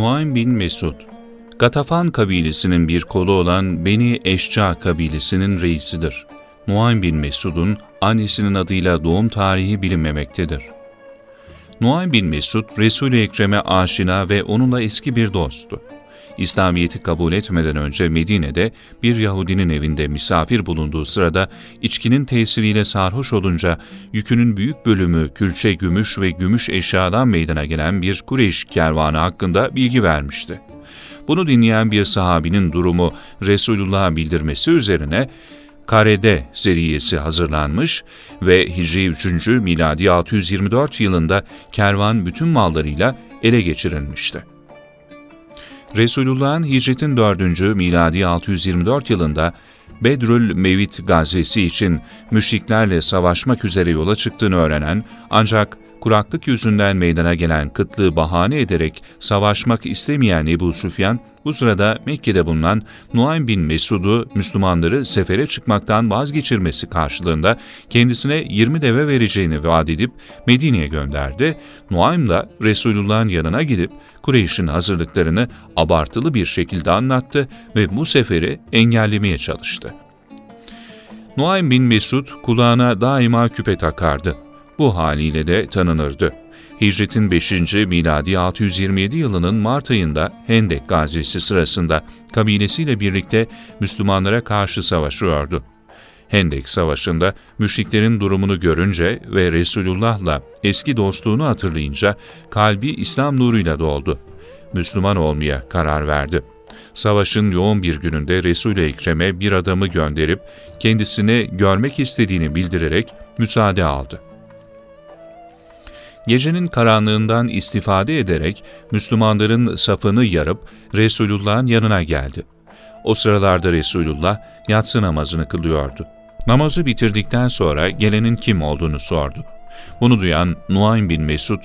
Nuaym bin Mesud Gatafan kabilesinin bir kolu olan Beni Eşca kabilesinin reisidir. Nuaym bin Mesud'un annesinin adıyla doğum tarihi bilinmemektedir. Nuaym bin Mesud, Resul-i Ekrem'e aşina ve onunla eski bir dosttu. İslamiyet'i kabul etmeden önce Medine'de bir Yahudinin evinde misafir bulunduğu sırada içkinin tesiriyle sarhoş olunca yükünün büyük bölümü külçe gümüş ve gümüş eşyadan meydana gelen bir Kureyş kervanı hakkında bilgi vermişti. Bunu dinleyen bir sahabinin durumu Resulullah'a bildirmesi üzerine Karede seriyesi hazırlanmış ve Hicri 3. miladi 624 yılında kervan bütün mallarıyla ele geçirilmişti. Resulullah'ın hicretin 4. miladi 624 yılında Bedrül Mevit gazvesi için müşriklerle savaşmak üzere yola çıktığını öğrenen ancak kuraklık yüzünden meydana gelen kıtlığı bahane ederek savaşmak istemeyen Ebu Süfyan, bu sırada Mekke'de bulunan Nuaym bin Mesud'u Müslümanları sefere çıkmaktan vazgeçirmesi karşılığında kendisine 20 deve vereceğini vaat edip Medine'ye gönderdi. Nuaym da Resulullah'ın yanına gidip Kureyş'in hazırlıklarını abartılı bir şekilde anlattı ve bu seferi engellemeye çalıştı. Nuaym bin Mesud kulağına daima küpe takardı. Bu haliyle de tanınırdı. Hicretin 5. miladi 627 yılının Mart ayında Hendek gazvesi sırasında kabilesiyle birlikte Müslümanlara karşı savaşıyordu. Hendek Savaşı'nda müşriklerin durumunu görünce ve Resulullah'la eski dostluğunu hatırlayınca kalbi İslam nuruyla doldu. Müslüman olmaya karar verdi. Savaşın yoğun bir gününde Resul-i Ekrem'e bir adamı gönderip kendisini görmek istediğini bildirerek müsaade aldı. Gecenin karanlığından istifade ederek Müslümanların safını yarıp Resulullah'ın yanına geldi. O sıralarda Resulullah yatsı namazını kılıyordu. Namazı bitirdikten sonra gelenin kim olduğunu sordu. Bunu duyan Nuaym bin Mesud,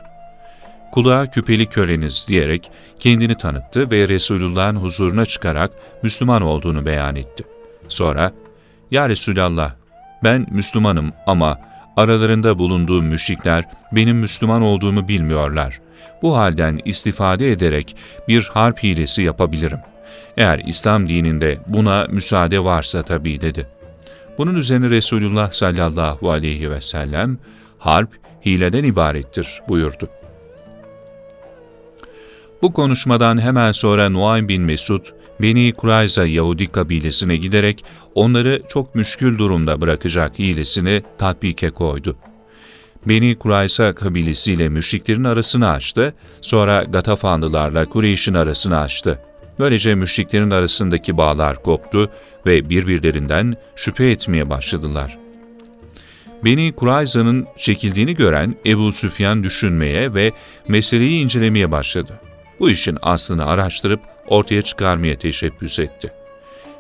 kulağa küpeli köleniz diyerek kendini tanıttı ve Resulullah'ın huzuruna çıkarak Müslüman olduğunu beyan etti. Sonra, ''Ya Resulallah, ben Müslümanım ama aralarında bulunduğum müşrikler benim Müslüman olduğumu bilmiyorlar. Bu halden istifade ederek bir harp hilesi yapabilirim. Eğer İslam dininde buna müsaade varsa tabii dedi. Bunun üzerine Resulullah sallallahu aleyhi ve sellem harp hileden ibarettir buyurdu. Bu konuşmadan hemen sonra Nuaym bin Mesud, Beni Kurayza Yahudi kabilesine giderek onları çok müşkül durumda bırakacak hilesini tatbike koydu. Beni Kurayza kabilesiyle müşriklerin arasını açtı, sonra Gatafanlılarla Kureyş'in arasını açtı. Böylece müşriklerin arasındaki bağlar koptu ve birbirlerinden şüphe etmeye başladılar. Beni Kurayza'nın çekildiğini gören Ebu Süfyan düşünmeye ve meseleyi incelemeye başladı. Bu işin aslını araştırıp ortaya çıkarmaya teşebbüs etti.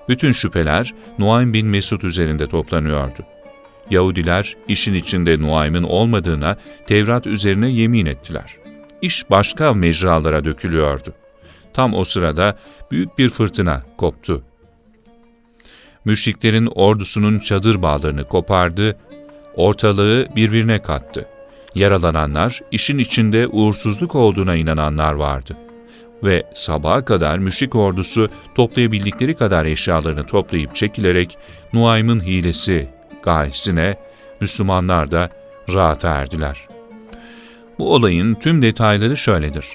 Bütün şüpheler Nuaym bin Mesud üzerinde toplanıyordu. Yahudiler işin içinde Nuaym'ın olmadığına Tevrat üzerine yemin ettiler. İş başka mecralara dökülüyordu. Tam o sırada büyük bir fırtına koptu. Müşriklerin ordusunun çadır bağlarını kopardı, ortalığı birbirine kattı. Yaralananlar, işin içinde uğursuzluk olduğuna inananlar vardı. Ve sabaha kadar müşrik ordusu toplayabildikleri kadar eşyalarını toplayıp çekilerek Nuaym'ın hilesi gayesine Müslümanlar da rahat erdiler. Bu olayın tüm detayları şöyledir.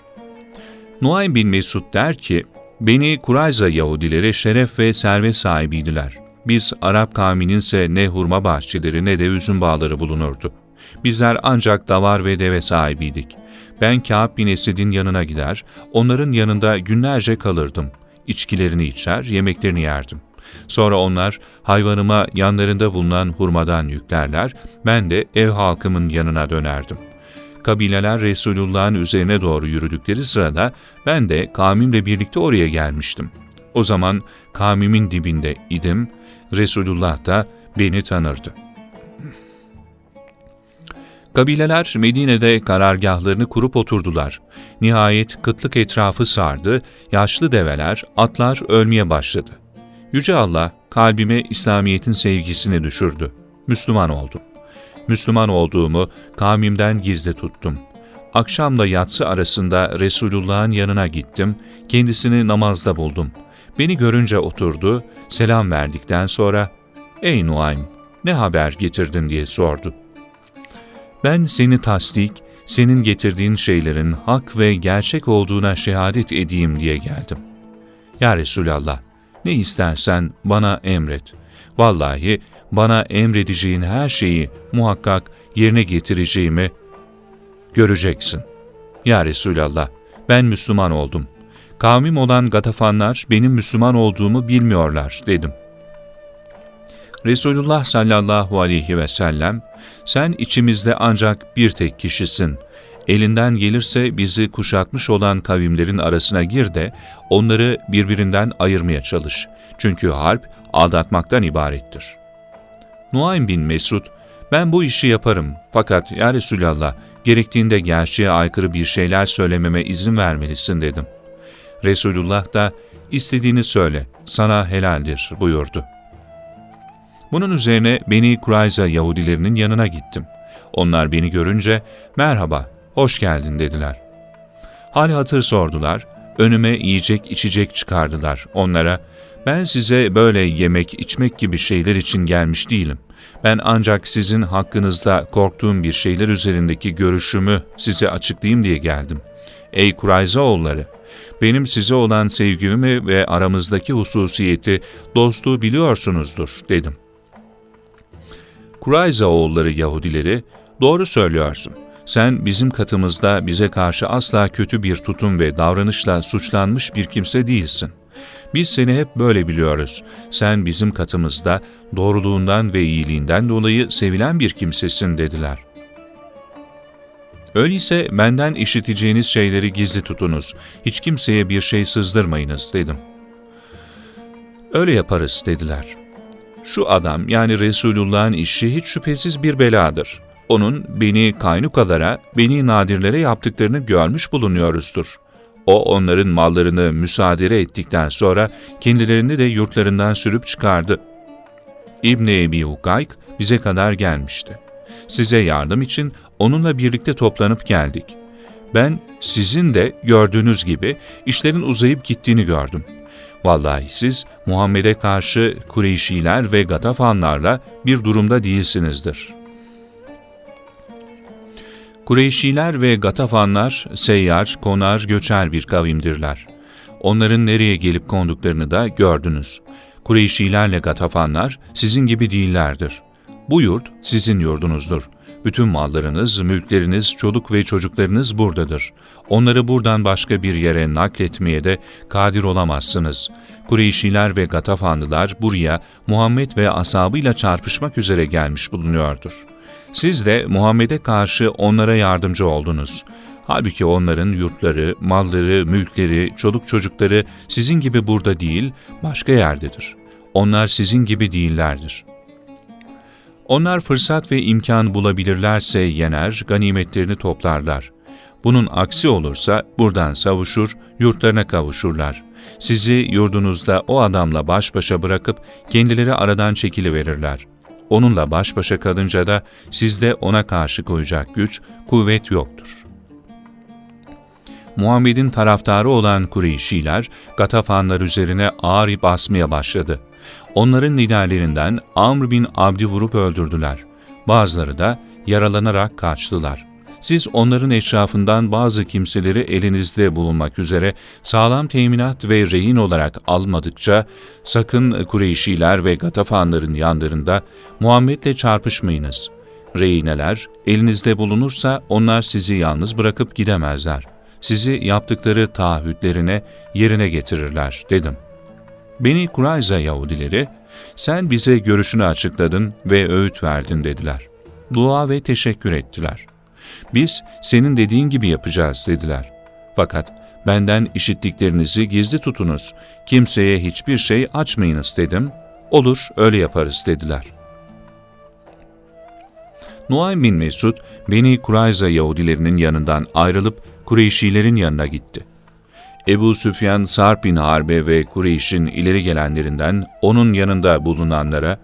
Nuaym bin Mesud der ki, Beni Kurayza Yahudileri şeref ve servet sahibiydiler. Biz Arap kavminin ise ne hurma bahçeleri ne de üzüm bağları bulunurdu. Bizler ancak davar ve deve sahibiydik. Ben Kâb bin Esed'in yanına gider, onların yanında günlerce kalırdım. İçkilerini içer, yemeklerini yerdim. Sonra onlar hayvanıma yanlarında bulunan hurmadan yüklerler, ben de ev halkımın yanına dönerdim kabileler Resulullah'ın üzerine doğru yürüdükleri sırada ben de kavmimle birlikte oraya gelmiştim. O zaman kavmimin dibinde idim, Resulullah da beni tanırdı. Kabileler Medine'de karargahlarını kurup oturdular. Nihayet kıtlık etrafı sardı, yaşlı develer, atlar ölmeye başladı. Yüce Allah kalbime İslamiyet'in sevgisini düşürdü. Müslüman oldum. Müslüman olduğumu kavmimden gizli tuttum. Akşamla yatsı arasında Resulullah'ın yanına gittim, kendisini namazda buldum. Beni görünce oturdu, selam verdikten sonra, ''Ey Nuaym, ne haber getirdin?'' diye sordu. Ben seni tasdik, senin getirdiğin şeylerin hak ve gerçek olduğuna şehadet edeyim diye geldim. Ya Resulallah, ne istersen bana emret. Vallahi bana emredeceğin her şeyi muhakkak yerine getireceğimi göreceksin. Ya Resulallah, ben Müslüman oldum. Kavmim olan Gatafanlar benim Müslüman olduğumu bilmiyorlar dedim. Resulullah sallallahu aleyhi ve sellem, sen içimizde ancak bir tek kişisin. Elinden gelirse bizi kuşatmış olan kavimlerin arasına gir de onları birbirinden ayırmaya çalış. Çünkü harp aldatmaktan ibarettir. Nuaym bin Mesud, ben bu işi yaparım fakat ya Resulallah gerektiğinde gerçeğe aykırı bir şeyler söylememe izin vermelisin dedim. Resulullah da istediğini söyle sana helaldir buyurdu. Bunun üzerine Beni Kurayza Yahudilerinin yanına gittim. Onlar beni görünce merhaba, hoş geldin dediler. Hal hatır sordular, önüme yiyecek içecek çıkardılar. Onlara ben size böyle yemek içmek gibi şeyler için gelmiş değilim. Ben ancak sizin hakkınızda korktuğum bir şeyler üzerindeki görüşümü size açıklayayım diye geldim. Ey Kurayza oğulları! Benim size olan sevgimi ve aramızdaki hususiyeti, dostluğu biliyorsunuzdur dedim. Kurayza oğulları Yahudileri, doğru söylüyorsun. Sen bizim katımızda bize karşı asla kötü bir tutum ve davranışla suçlanmış bir kimse değilsin. Biz seni hep böyle biliyoruz. Sen bizim katımızda doğruluğundan ve iyiliğinden dolayı sevilen bir kimsesin dediler. Öyleyse benden işiteceğiniz şeyleri gizli tutunuz. Hiç kimseye bir şey sızdırmayınız dedim. Öyle yaparız dediler. Şu adam yani Resulullah'ın işi hiç şüphesiz bir beladır. Onun beni kaynukalara, beni nadirlere yaptıklarını görmüş bulunuyoruzdur. O onların mallarını müsaade ettikten sonra kendilerini de yurtlarından sürüp çıkardı. İbni Ebi Ukayk bize kadar gelmişti. Size yardım için onunla birlikte toplanıp geldik. Ben sizin de gördüğünüz gibi işlerin uzayıp gittiğini gördüm. Vallahi siz Muhammed'e karşı Kureyşiler ve Gatafanlarla bir durumda değilsinizdir.'' Kureyşiler ve Gatafanlar seyyar, konar, göçer bir kavimdirler. Onların nereye gelip konduklarını da gördünüz. Kureyşilerle Gatafanlar sizin gibi değillerdir. Bu yurt sizin yurdunuzdur. Bütün mallarınız, mülkleriniz, çoluk ve çocuklarınız buradadır. Onları buradan başka bir yere nakletmeye de kadir olamazsınız. Kureyşiler ve Gatafanlılar buraya Muhammed ve asabıyla çarpışmak üzere gelmiş bulunuyordur.'' Siz de Muhammed'e karşı onlara yardımcı oldunuz. Halbuki onların yurtları, malları, mülkleri, çoluk çocukları sizin gibi burada değil, başka yerdedir. Onlar sizin gibi değillerdir. Onlar fırsat ve imkan bulabilirlerse yener, ganimetlerini toplarlar. Bunun aksi olursa buradan savuşur, yurtlarına kavuşurlar. Sizi yurdunuzda o adamla baş başa bırakıp kendileri aradan çekiliverirler. Onunla baş başa kalınca da sizde ona karşı koyacak güç, kuvvet yoktur. Muhammed'in taraftarı olan Kureyşiler, Gatafanlar üzerine ağır basmaya başladı. Onların liderlerinden Amr bin Abdi vurup öldürdüler. Bazıları da yaralanarak kaçtılar. Siz onların etrafından bazı kimseleri elinizde bulunmak üzere sağlam teminat ve rehin olarak almadıkça sakın Kureyşiler ve Gatafanların yanlarında Muhammed'le çarpışmayınız. Rehineler elinizde bulunursa onlar sizi yalnız bırakıp gidemezler. Sizi yaptıkları taahhütlerine yerine getirirler dedim. Beni Kurayza Yahudileri, sen bize görüşünü açıkladın ve öğüt verdin dediler. Dua ve teşekkür ettiler. Biz senin dediğin gibi yapacağız dediler. Fakat benden işittiklerinizi gizli tutunuz, kimseye hiçbir şey açmayınız dedim. Olur öyle yaparız dediler. Nuaym bin Mesud, Beni Kurayza Yahudilerinin yanından ayrılıp Kureyşilerin yanına gitti. Ebu Süfyan, Sarp bin Harbe ve Kureyş'in ileri gelenlerinden onun yanında bulunanlara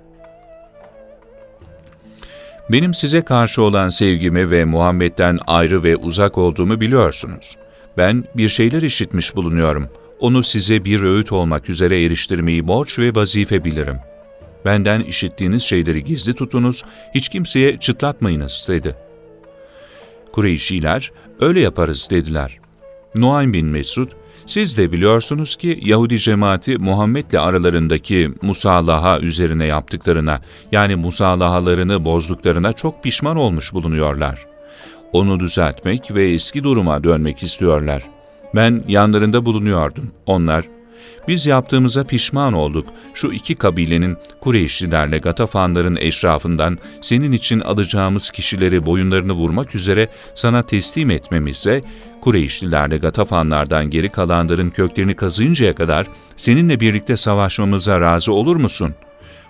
Benim size karşı olan sevgimi ve Muhammed'den ayrı ve uzak olduğumu biliyorsunuz. Ben bir şeyler işitmiş bulunuyorum. Onu size bir öğüt olmak üzere eriştirmeyi borç ve vazife bilirim. Benden işittiğiniz şeyleri gizli tutunuz, hiç kimseye çıtlatmayınız dedi. Kureyşiler, öyle yaparız dediler. Nuaym bin Mesud, siz de biliyorsunuz ki Yahudi cemaati Muhammed'le aralarındaki musallaha üzerine yaptıklarına, yani musallahalarını bozduklarına çok pişman olmuş bulunuyorlar. Onu düzeltmek ve eski duruma dönmek istiyorlar. Ben yanlarında bulunuyordum. Onlar, biz yaptığımıza pişman olduk. Şu iki kabilenin Kureyşlilerle Gatafanların eşrafından senin için alacağımız kişileri boyunlarını vurmak üzere sana teslim etmemize, Kureyşlilerle Gatafanlardan geri kalanların köklerini kazıyıncaya kadar seninle birlikte savaşmamıza razı olur musun?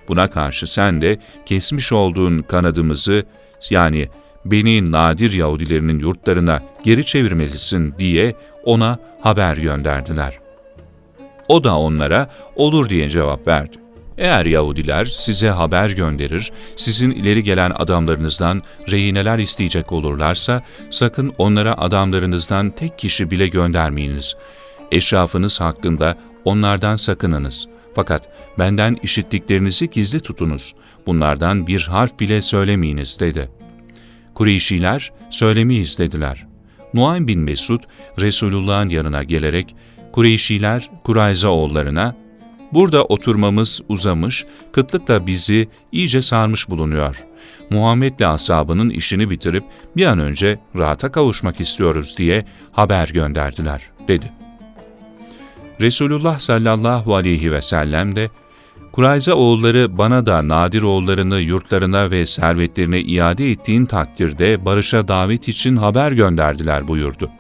Buna karşı sen de kesmiş olduğun kanadımızı yani beni nadir Yahudilerinin yurtlarına geri çevirmelisin diye ona haber gönderdiler.'' O da onlara olur diye cevap verdi. Eğer Yahudiler size haber gönderir, sizin ileri gelen adamlarınızdan rehineler isteyecek olurlarsa, sakın onlara adamlarınızdan tek kişi bile göndermeyiniz. Eşrafınız hakkında onlardan sakınınız. Fakat benden işittiklerinizi gizli tutunuz. Bunlardan bir harf bile söylemeyiniz dedi. Kureyşiler söylemeyiz dediler. Nuaym bin Mesud, Resulullah'ın yanına gelerek, Kureyşiler Kurayza oğullarına, ''Burada oturmamız uzamış, kıtlık da bizi iyice sarmış bulunuyor. Muhammed'le ashabının işini bitirip bir an önce rahata kavuşmak istiyoruz.'' diye haber gönderdiler, dedi. Resulullah sallallahu aleyhi ve sellem de, Kurayza oğulları bana da Nadir oğullarını yurtlarına ve servetlerine iade ettiğin takdirde barışa davet için haber gönderdiler buyurdu.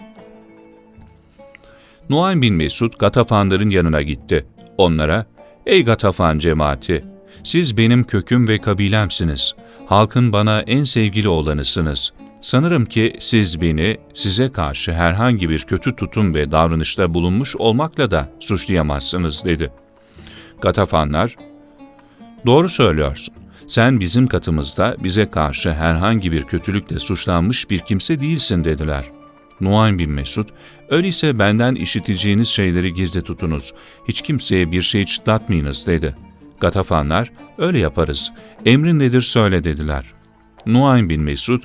Nuaym bin Mesud Gatafanların yanına gitti. Onlara, ''Ey Gatafan cemaati, siz benim köküm ve kabilemsiniz. Halkın bana en sevgili olanısınız. Sanırım ki siz beni size karşı herhangi bir kötü tutum ve davranışta bulunmuş olmakla da suçlayamazsınız.'' dedi. Gatafanlar, ''Doğru söylüyorsun. Sen bizim katımızda bize karşı herhangi bir kötülükle suçlanmış bir kimse değilsin.'' dediler. Nuaym bin Mesud, öyleyse benden işiteceğiniz şeyleri gizli tutunuz, hiç kimseye bir şey çıtlatmayınız dedi. Gatafanlar, öyle yaparız, emrin nedir söyle dediler. Nuaym bin Mesud,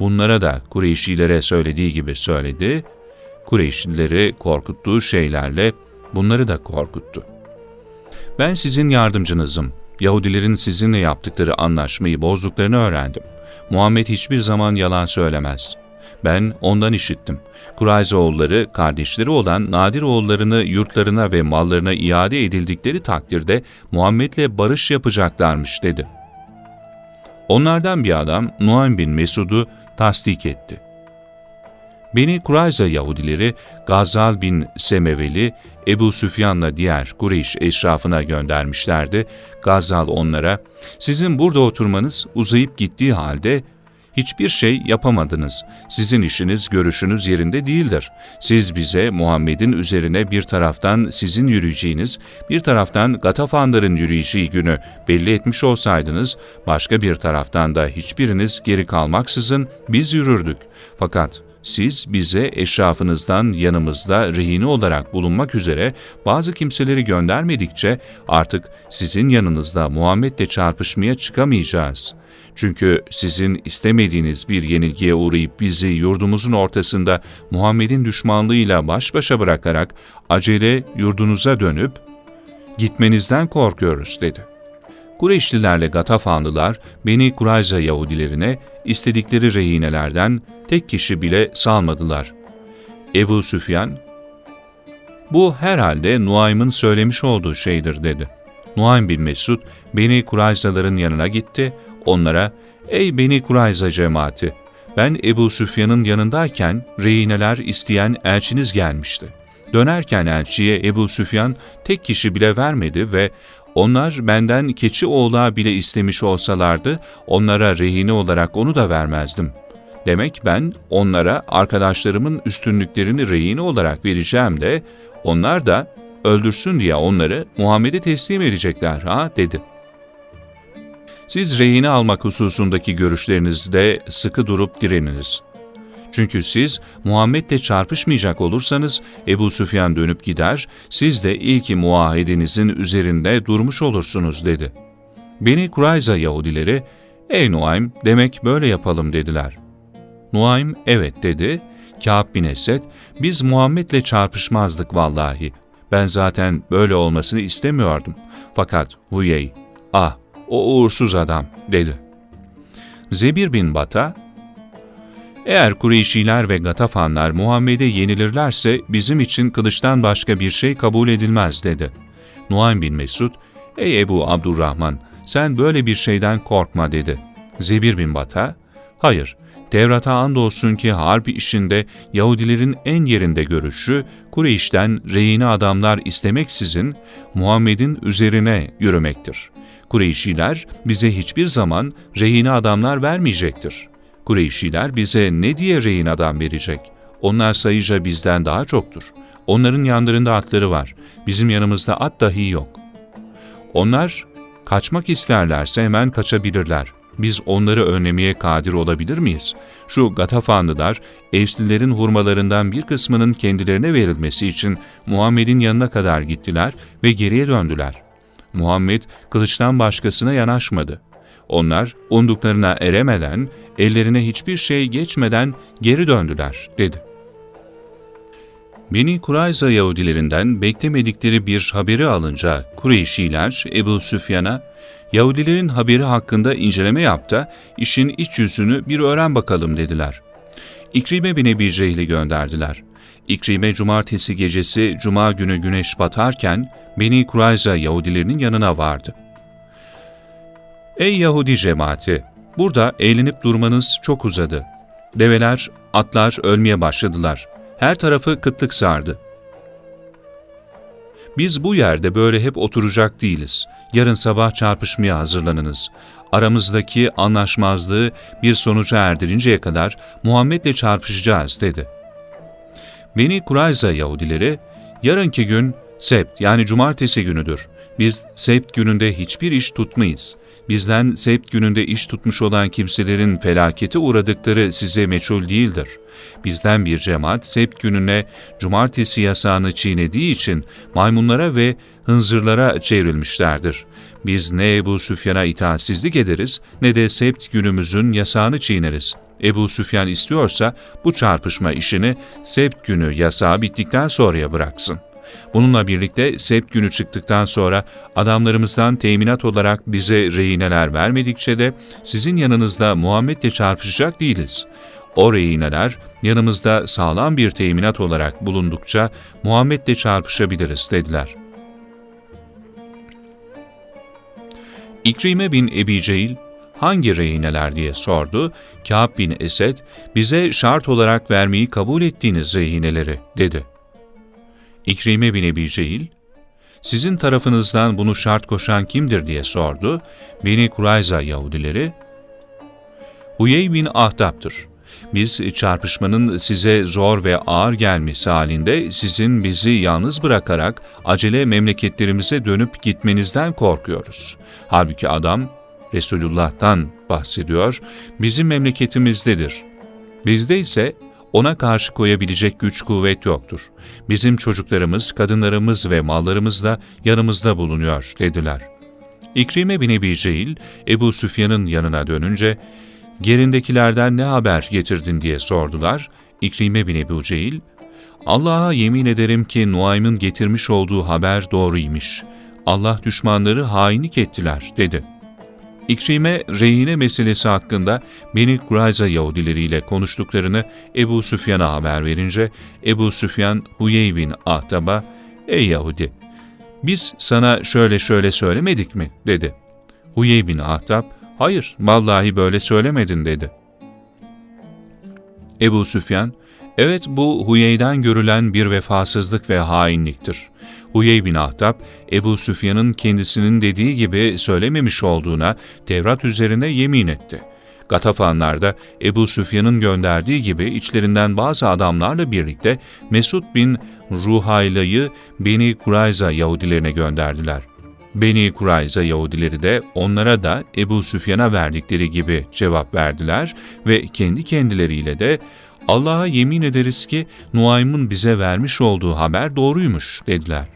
bunlara da Kureyşilere söylediği gibi söyledi, Kureyşlileri korkuttuğu şeylerle bunları da korkuttu. Ben sizin yardımcınızım. Yahudilerin sizinle yaptıkları anlaşmayı bozduklarını öğrendim. Muhammed hiçbir zaman yalan söylemez.'' Ben ondan işittim. Kurayza oğulları, kardeşleri olan Nadir oğullarını yurtlarına ve mallarına iade edildikleri takdirde Muhammed'le barış yapacaklarmış dedi. Onlardan bir adam Nuaym bin Mesud'u tasdik etti. Beni Kurayza Yahudileri Gazal bin Semeveli, Ebu Süfyan'la diğer Kureyş eşrafına göndermişlerdi. Gazal onlara, sizin burada oturmanız uzayıp gittiği halde hiçbir şey yapamadınız. Sizin işiniz, görüşünüz yerinde değildir. Siz bize Muhammed'in üzerine bir taraftan sizin yürüyeceğiniz, bir taraftan Gatafanların yürüyeceği günü belli etmiş olsaydınız, başka bir taraftan da hiçbiriniz geri kalmaksızın biz yürürdük. Fakat siz bize eşrafınızdan yanımızda rehini olarak bulunmak üzere bazı kimseleri göndermedikçe artık sizin yanınızda Muhammed'le çarpışmaya çıkamayacağız. Çünkü sizin istemediğiniz bir yenilgiye uğrayıp bizi yurdumuzun ortasında Muhammed'in düşmanlığıyla baş başa bırakarak acele yurdunuza dönüp gitmenizden korkuyoruz dedi. Kureyşlilerle Gatafanlılar Beni Kurayza Yahudilerine istedikleri rehinelerden tek kişi bile salmadılar. Ebu Süfyan, bu herhalde Nuaym'ın söylemiş olduğu şeydir dedi. Nuaym bin Mesud, Beni Kurayzaların yanına gitti, onlara, ''Ey Beni Kurayza cemaati, ben Ebu Süfyan'ın yanındayken rehineler isteyen elçiniz gelmişti. Dönerken elçiye Ebu Süfyan tek kişi bile vermedi ve onlar benden keçi oğlağı bile istemiş olsalardı onlara rehine olarak onu da vermezdim. Demek ben onlara arkadaşlarımın üstünlüklerini rehine olarak vereceğim de onlar da öldürsün diye onları Muhammed'e teslim edecekler ha dedi. Siz rehine almak hususundaki görüşlerinizde sıkı durup direniniz. Çünkü siz Muhammed'le çarpışmayacak olursanız Ebu Süfyan dönüp gider, siz de ilk muahedenizin üzerinde durmuş olursunuz dedi. Beni Kurayza Yahudileri, ey Nuaym demek böyle yapalım dediler. Nuaym evet dedi. Kâb bin Esed, biz Muhammed'le çarpışmazdık vallahi. Ben zaten böyle olmasını istemiyordum. Fakat Huyey, ah o uğursuz adam dedi. Zebir bin Bata, eğer Kureyşiler ve Gatafanlar Muhammed'e yenilirlerse bizim için kılıçtan başka bir şey kabul edilmez dedi. Nuaym bin Mesud, ey Ebu Abdurrahman sen böyle bir şeyden korkma dedi. Zebir bin Bata, hayır Tevrat'a andolsun ki harp işinde Yahudilerin en yerinde görüşü, Kureyş'ten rehine adamlar istemeksizin Muhammed'in üzerine yürümektir. Kureyşiler bize hiçbir zaman rehine adamlar vermeyecektir. Kureyşiler bize ne diye rehin adam verecek? Onlar sayıca bizden daha çoktur. Onların yanlarında atları var. Bizim yanımızda at dahi yok. Onlar kaçmak isterlerse hemen kaçabilirler. Biz onları önlemeye kadir olabilir miyiz? Şu Gatafanlılar, Evslilerin hurmalarından bir kısmının kendilerine verilmesi için Muhammed'in yanına kadar gittiler ve geriye döndüler. Muhammed kılıçtan başkasına yanaşmadı. Onlar umduklarına eremeden, ellerine hiçbir şey geçmeden geri döndüler, dedi. Beni Kurayza Yahudilerinden beklemedikleri bir haberi alınca Kureyşiler Ebu Süfyan'a Yahudilerin haberi hakkında inceleme yap da işin iç yüzünü bir öğren bakalım dediler. İkrime bin Ebi Cehil'i gönderdiler. İkrime cumartesi gecesi cuma günü güneş batarken Beni Kurayza Yahudilerinin yanına vardı. Ey Yahudi cemaati! Burada eğlenip durmanız çok uzadı. Develer, atlar ölmeye başladılar. Her tarafı kıtlık sardı. Biz bu yerde böyle hep oturacak değiliz. Yarın sabah çarpışmaya hazırlanınız. Aramızdaki anlaşmazlığı bir sonuca erdirinceye kadar Muhammed'le çarpışacağız dedi. Beni Kurayza Yahudileri, yarınki gün Sebt yani cumartesi günüdür. Biz Sebt gününde hiçbir iş tutmayız. Bizden Sebt gününde iş tutmuş olan kimselerin felakete uğradıkları size meçhul değildir. Bizden bir cemaat Sebt gününe cumartesi yasağını çiğnediği için maymunlara ve hınzırlara çevrilmişlerdir. Biz ne Ebu Süfyan'a itaatsizlik ederiz ne de Sebt günümüzün yasağını çiğneriz. Ebu Süfyan istiyorsa bu çarpışma işini Sebt günü yasağı bittikten sonraya bıraksın.'' Bununla birlikte sept günü çıktıktan sonra adamlarımızdan teminat olarak bize rehineler vermedikçe de sizin yanınızda Muhammed'le çarpışacak değiliz. O rehineler yanımızda sağlam bir teminat olarak bulundukça Muhammed'le çarpışabiliriz dediler. İkrime bin Ebi Cehil, hangi rehineler diye sordu. Kâb bin Esed, bize şart olarak vermeyi kabul ettiğiniz rehineleri dedi. İkrime bin Ebi Cehil, sizin tarafınızdan bunu şart koşan kimdir diye sordu. Beni Kurayza Yahudileri, Huyey bin Ahtap'tır. Biz çarpışmanın size zor ve ağır gelmesi halinde sizin bizi yalnız bırakarak acele memleketlerimize dönüp gitmenizden korkuyoruz. Halbuki adam Resulullah'tan bahsediyor, bizim memleketimizdedir. Bizde ise ona karşı koyabilecek güç kuvvet yoktur. Bizim çocuklarımız, kadınlarımız ve mallarımız da yanımızda bulunuyor dediler. İkrime bin Ebi Cehil, Ebu Süfyan'ın yanına dönünce, gerindekilerden ne haber getirdin diye sordular. İkrime bin Ebu Cehil, Allah'a yemin ederim ki Nuaym'ın getirmiş olduğu haber doğruymuş. Allah düşmanları hainlik ettiler dedi.'' İkrime, rehine meselesi hakkında Beni Kurayza Yahudileriyle konuştuklarını Ebu Süfyan'a haber verince, Ebu Süfyan Huyey bin Ahtab'a, ''Ey Yahudi, biz sana şöyle şöyle söylemedik mi?'' dedi. Huyey bin Ahtab, ''Hayır, vallahi böyle söylemedin.'' dedi. Ebu Süfyan, Evet bu Huyey'den görülen bir vefasızlık ve hainliktir. Huyey bin Ahtab, Ebu Süfyan'ın kendisinin dediği gibi söylememiş olduğuna Tevrat üzerine yemin etti. Gatafanlar da Ebu Süfyan'ın gönderdiği gibi içlerinden bazı adamlarla birlikte Mesud bin Ruhayla'yı Beni Kurayza Yahudilerine gönderdiler. Beni Kurayza Yahudileri de onlara da Ebu Süfyan'a verdikleri gibi cevap verdiler ve kendi kendileriyle de Allah'a yemin ederiz ki Nuaym'ın bize vermiş olduğu haber doğruymuş dediler.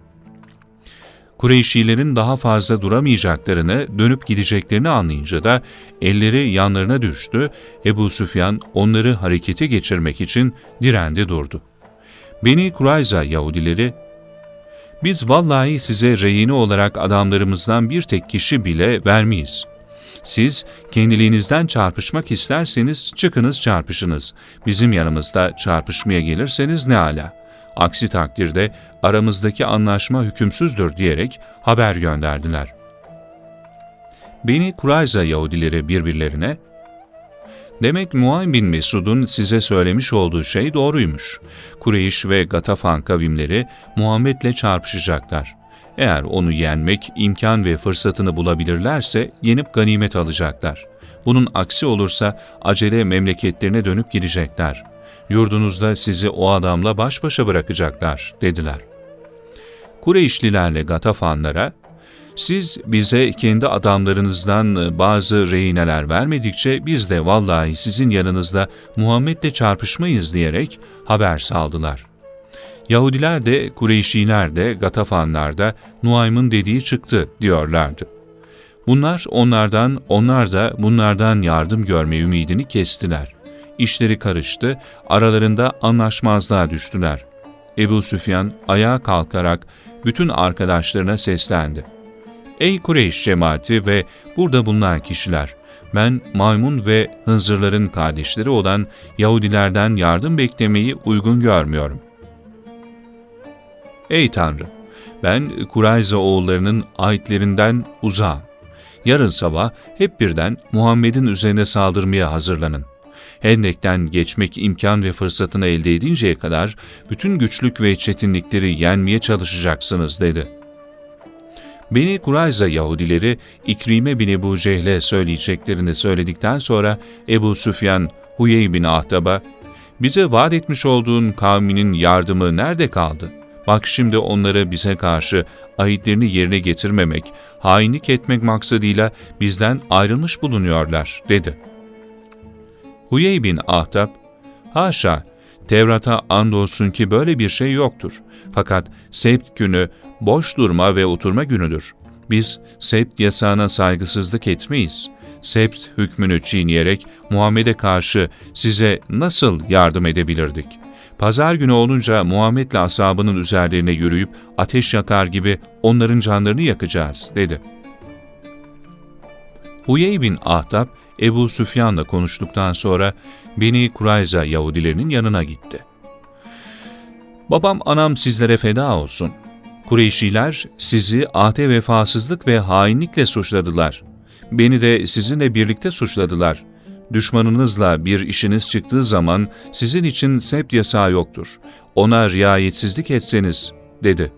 Kureyşilerin daha fazla duramayacaklarını, dönüp gideceklerini anlayınca da elleri yanlarına düştü, Ebu Süfyan onları harekete geçirmek için direndi durdu. Beni Kurayza Yahudileri, biz vallahi size rehine olarak adamlarımızdan bir tek kişi bile vermeyiz. Siz kendiliğinizden çarpışmak isterseniz çıkınız çarpışınız. Bizim yanımızda çarpışmaya gelirseniz ne ala. Aksi takdirde aramızdaki anlaşma hükümsüzdür diyerek haber gönderdiler. Beni Kurayza Yahudileri birbirlerine, Demek Muaym bin Mesud'un size söylemiş olduğu şey doğruymuş. Kureyş ve Gatafan kavimleri Muhammed'le çarpışacaklar. Eğer onu yenmek imkan ve fırsatını bulabilirlerse yenip ganimet alacaklar. Bunun aksi olursa acele memleketlerine dönüp gidecekler. Yurdunuzda sizi o adamla baş başa bırakacaklar, dediler. Kureyşlilerle Gatafanlara, siz bize kendi adamlarınızdan bazı rehineler vermedikçe biz de vallahi sizin yanınızda Muhammed'le çarpışmayız diyerek haber saldılar. Yahudiler de, Kureyşiler de, Gatafanlar da Nuaym'ın dediği çıktı diyorlardı. Bunlar onlardan, onlar da bunlardan yardım görme ümidini kestiler. İşleri karıştı, aralarında anlaşmazlığa düştüler. Ebu Süfyan ayağa kalkarak bütün arkadaşlarına seslendi. Ey Kureyş cemaati ve burada bulunan kişiler! Ben maymun ve hınzırların kardeşleri olan Yahudilerden yardım beklemeyi uygun görmüyorum. Ey Tanrı! Ben Kurayza oğullarının ayetlerinden uzağım. Yarın sabah hep birden Muhammed'in üzerine saldırmaya hazırlanın. Hendek'ten geçmek imkan ve fırsatını elde edinceye kadar bütün güçlük ve çetinlikleri yenmeye çalışacaksınız dedi.'' Beni Kurayza Yahudileri İkrime bin Ebu Cehle söyleyeceklerini söyledikten sonra Ebu Süfyan Huyey bin Ahtab'a bize vaat etmiş olduğun kavminin yardımı nerede kaldı? Bak şimdi onları bize karşı ayetlerini yerine getirmemek, hainlik etmek maksadıyla bizden ayrılmış bulunuyorlar, dedi. Huyey bin Ahtab, haşa, Tevrat'a andolsun ki böyle bir şey yoktur. Fakat sept günü boş durma ve oturma günüdür. Biz sept yasağına saygısızlık etmeyiz. Sept hükmünü çiğneyerek Muhammed'e karşı size nasıl yardım edebilirdik? Pazar günü olunca Muhammed'le asabının üzerlerine yürüyüp ateş yakar gibi onların canlarını yakacağız, dedi. Huyey bin Ahtab, Ebu Süfyan'la konuştuktan sonra Beni Kurayza Yahudilerinin yanına gitti. Babam anam sizlere feda olsun. Kureyşiler sizi ahde vefasızlık ve hainlikle suçladılar. Beni de sizinle birlikte suçladılar. Düşmanınızla bir işiniz çıktığı zaman sizin için sept yasağı yoktur. Ona riayetsizlik etseniz, dedi.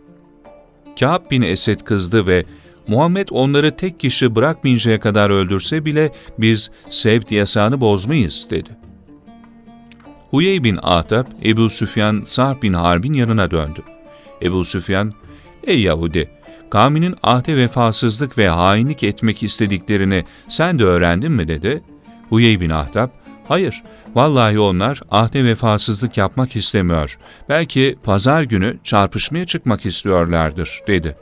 Kâb bin Esed kızdı ve Muhammed onları tek kişi bırakmayıncaya kadar öldürse bile biz sebt yasağını bozmayız, dedi. Huyey bin Ahtab, Ebu Süfyan Sa'd bin Harbin yanına döndü. Ebu Süfyan, ''Ey Yahudi, kavminin ahde vefasızlık ve hainlik etmek istediklerini sen de öğrendin mi?'' dedi. Huyey bin Ahtab, ''Hayır, vallahi onlar ahde vefasızlık yapmak istemiyor. Belki pazar günü çarpışmaya çıkmak istiyorlardır.'' dedi.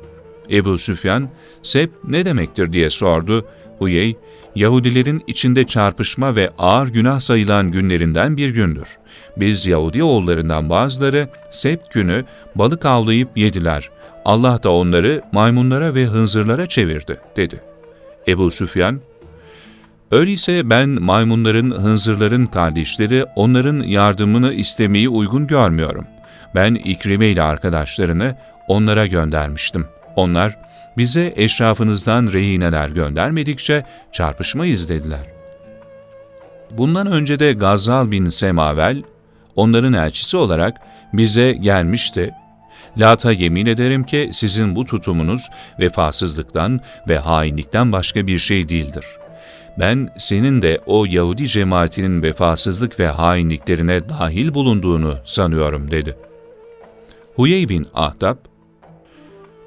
Ebu Süfyan, Sep ne demektir diye sordu. Huyey, Yahudilerin içinde çarpışma ve ağır günah sayılan günlerinden bir gündür. Biz Yahudi oğullarından bazıları Sept günü balık avlayıp yediler. Allah da onları maymunlara ve hınzırlara çevirdi, dedi. Ebu Süfyan, Öyleyse ben maymunların, hınzırların kardeşleri, onların yardımını istemeyi uygun görmüyorum. Ben İkrime ile arkadaşlarını onlara göndermiştim. Onlar, bize eşrafınızdan rehineler göndermedikçe çarpışmayız dediler. Bundan önce de Gazal bin Semavel, onların elçisi olarak bize gelmişti. Lat'a yemin ederim ki sizin bu tutumunuz vefasızlıktan ve hainlikten başka bir şey değildir. Ben senin de o Yahudi cemaatinin vefasızlık ve hainliklerine dahil bulunduğunu sanıyorum dedi. Huyey bin Ahtab,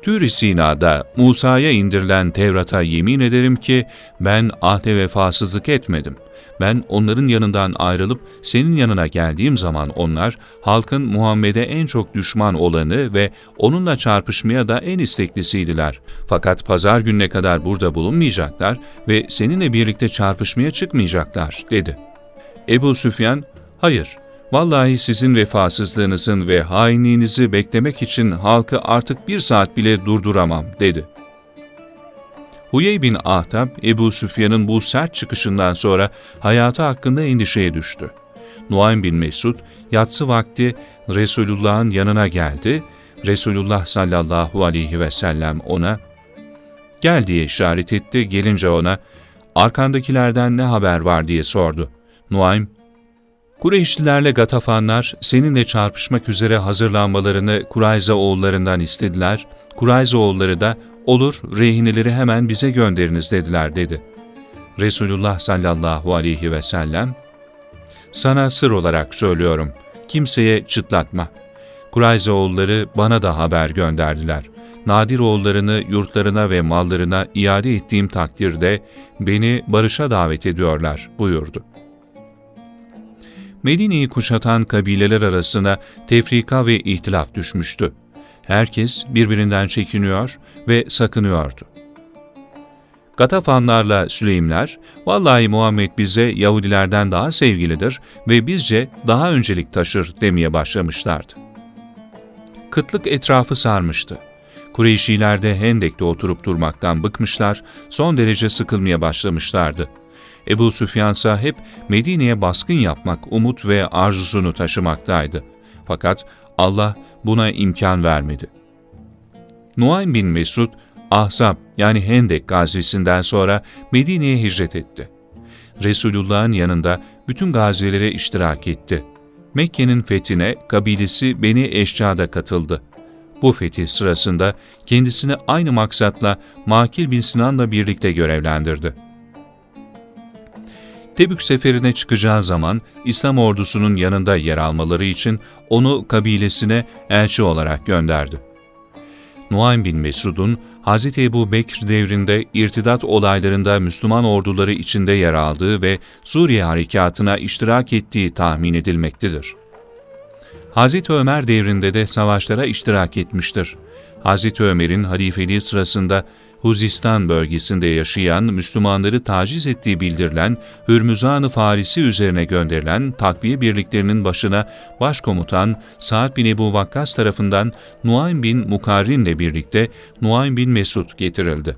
Tür-i Sina'da Musa'ya indirilen Tevrat'a yemin ederim ki ben ahde vefasızlık etmedim. Ben onların yanından ayrılıp senin yanına geldiğim zaman onlar halkın Muhammed'e en çok düşman olanı ve onunla çarpışmaya da en isteklisiydiler. Fakat pazar gününe kadar burada bulunmayacaklar ve seninle birlikte çarpışmaya çıkmayacaklar dedi. Ebu Süfyan, hayır Vallahi sizin vefasızlığınızın ve hainliğinizi beklemek için halkı artık bir saat bile durduramam, dedi. Huyey bin Ahtab, Ebu Süfyan'ın bu sert çıkışından sonra hayatı hakkında endişeye düştü. Nuaym bin Mesud, yatsı vakti Resulullah'ın yanına geldi. Resulullah sallallahu aleyhi ve sellem ona, gel diye işaret etti, gelince ona, arkandakilerden ne haber var diye sordu. Nuaym, Kureyşlilerle Gatafanlar seninle çarpışmak üzere hazırlanmalarını Kurayza oğullarından istediler. Kurayza oğulları da olur rehineleri hemen bize gönderiniz dediler dedi. Resulullah sallallahu aleyhi ve sellem sana sır olarak söylüyorum. Kimseye çıtlatma. Kurayza oğulları bana da haber gönderdiler. Nadir oğullarını yurtlarına ve mallarına iade ettiğim takdirde beni barışa davet ediyorlar buyurdu. Medine'yi kuşatan kabileler arasına tefrika ve ihtilaf düşmüştü. Herkes birbirinden çekiniyor ve sakınıyordu. Gatafanlarla Süleymler, vallahi Muhammed bize Yahudilerden daha sevgilidir ve bizce daha öncelik taşır demeye başlamışlardı. Kıtlık etrafı sarmıştı. Kureyşiler de Hendek'te oturup durmaktan bıkmışlar, son derece sıkılmaya başlamışlardı. Ebu Süfyan ise hep Medine'ye baskın yapmak umut ve arzusunu taşımaktaydı. Fakat Allah buna imkan vermedi. Nuaym bin Mesud, Ahzab yani Hendek gazisinden sonra Medine'ye hicret etti. Resulullah'ın yanında bütün gazilere iştirak etti. Mekke'nin fethine kabilesi Beni Eşca'da katıldı. Bu fetih sırasında kendisini aynı maksatla Makil bin Sinan'la birlikte görevlendirdi. Tebük seferine çıkacağı zaman İslam ordusunun yanında yer almaları için onu kabilesine elçi olarak gönderdi. Nuaym bin Mesud'un Hz. Ebu Bekr devrinde irtidat olaylarında Müslüman orduları içinde yer aldığı ve Suriye harekatına iştirak ettiği tahmin edilmektedir. Hz. Ömer devrinde de savaşlara iştirak etmiştir. Hz. Ömer'in halifeliği sırasında Huzistan bölgesinde yaşayan Müslümanları taciz ettiği bildirilen Hürmüzan-ı Farisi üzerine gönderilen takviye birliklerinin başına başkomutan Sa'd bin Ebu Vakkas tarafından Nuaym bin Mukarrin ile birlikte Nuaym bin Mesud getirildi.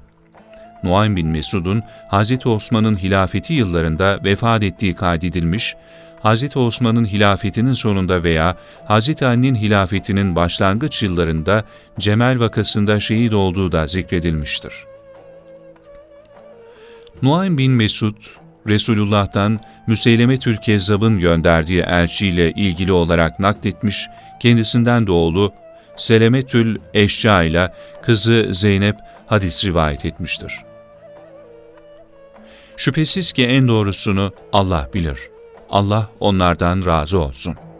Nuaym bin Mesud'un Hz. Osman'ın hilafeti yıllarında vefat ettiği kaydedilmiş, Hz. Osman'ın hilafetinin sonunda veya Hz. Ali'nin hilafetinin başlangıç yıllarında Cemel vakasında şehit olduğu da zikredilmiştir. Nuaym bin Mesud, Resulullah'tan Müseyleme Kezzab'ın gönderdiği elçiyle ilgili olarak nakletmiş, kendisinden de oğlu Selemetül Eşya ile kızı Zeynep hadis rivayet etmiştir. Şüphesiz ki en doğrusunu Allah bilir. Allah onlardan razı olsun.''